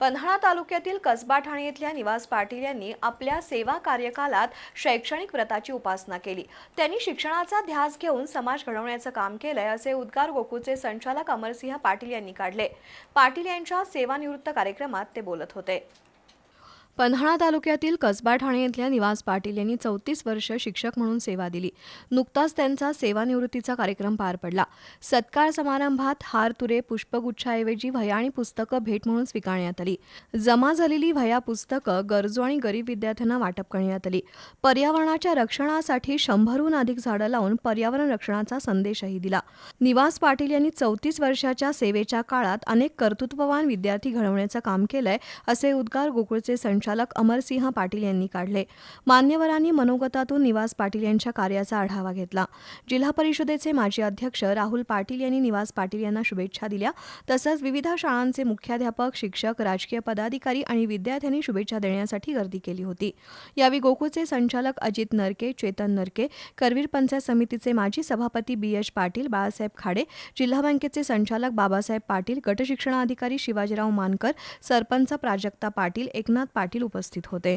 पन्हाळा तालुक्यातील कसबा ठाणे येथील निवास पाटील यांनी आपल्या सेवा कार्यकालात शैक्षणिक व्रताची उपासना केली. त्यांनी शिक्षणाचा ध्यास घेऊन समाज घडवण्याचं काम केलंय असे उद्गार गोकुळचे संचालक अमरसिंह पाटील यांनी काढले. पाटील यांच्या सेवानिवृत्त कार्यक्रमात ते बोलत होते. पन्हाळा तालुक्यातील कसबा ठाणे इथल्या निवास पाटील यांनी चौतीस वर्ष शिक्षक म्हणून सेवा दिली. नुकताच त्यांचा सेवानिवृत्तीचा कार्यक्रम पार पडला. सत्कार समारंभात हार तुरे पुष्पगुच्छाऐवजी वह्या आणि पुस्तकं भेट म्हणून स्वीकारण्यात आली. जमा झालेली वह्या पुस्तकं गरजू आणि गरीब विद्यार्थ्यांना वाटप करण्यात आली. पर्यावरणाच्या रक्षणासाठी शंभरहून अधिक झाडं लावून पर्यावरण रक्षणाचा संदेशही दिला. निवास पाटील यांनी चौतीस वर्षाच्या सेवेच्या काळात अनेक कर्तृत्ववान विद्यार्थी घडवण्याचं काम केलंय असे उद्गार गोकुळचे संचालक अमरसिंह पाटील यांनी काढले. मान्यवरांनी मनोगतातून निवास पाटील यांच्या कार्याचा आढावा घेतला. जिल्हा परिषदेचे माजी अध्यक्ष राहुल पाटील यांनी निवास पाटील यांना शुभेच्छा दिल्या. तसंच विविध शाळांचे मुख्याध्यापक शिक्षक राजकीय पदाधिकारी आणि विद्यार्थ्यांनी शुभेच्छा देण्यासाठी गर्दी केली होती. यावेळी गोकुळचे संचालक अजित नरके चेतन नरके करवीर पंचायत समितीचे माजी सभापती बी एच पाटील बाळासाहेब खाडे जिल्हा बँकेचे संचालक बाबासाहेब पाटील गटशिक्षणाधिकारी शिवाजीराव मानकर सरपंच प्राजक्ता पाटील एकनाथ पाटील उपस्थित होते.